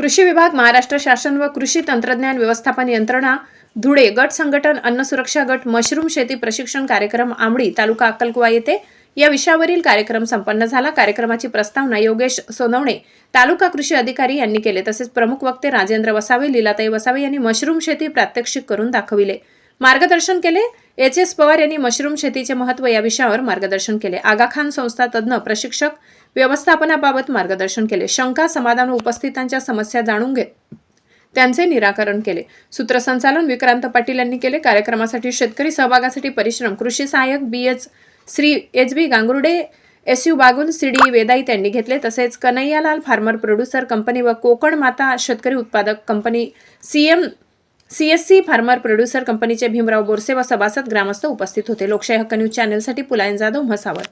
कृषी विभाग महाराष्ट्र शासन व कृषी तंत्रज्ञान व्यवस्थापन यंत्रणा धुळे गट संघटन अन्न सुरक्षा गट मशरूम शेती प्रशिक्षण कार्यक्रम आंबडी तालुका अक्कलकुवा येथे. या विषयावरील कार्यक्रम संपन्न झाला. कार्यक्रमाची प्रस्तावना योगेश सोनवणे तालुका कृषी अधिकारी यांनी केले. तसेच प्रमुख वक्ते राजेंद्र वसावे लीलाताई वसावे यांनी मशरूम शेती प्रात्यक्षिक करून दाखविले. मार्गदर्शन केले. एच एस पवार यांनी मशरूम शेतीचे महत्त्व या विषयावर मार्गदर्शन केले. आगा खान संस्था तज्ज्ञ प्रशिक्षक व्यवस्थापनाबाबत मार्गदर्शन केले. शंका समाधान उपस्थितांच्या समस्या जाणून घेत त्यांचे निराकरण केले. सूत्रसंचालन विक्रांत पाटील यांनी केले. कार्यक्रमासाठी शेतकरी सहभागासाठी परिश्रम कृषी सहाय्यक B H Shri H B Gangurde S U Bagul C D Vedai त्यांनी घेतले. तसेच कन्हैयालाल फार्मर प्रोड्युसर कंपनी व कोकण माता शेतकरी उत्पादक company C CSC farmer producer कंपनीचे भीमराव बोरसे व सभासद ग्रामस्थ उपस्थित होते. लोकशाही हक्क न्यूज चॅनलसाठी पुलायन जाधव म्हसावत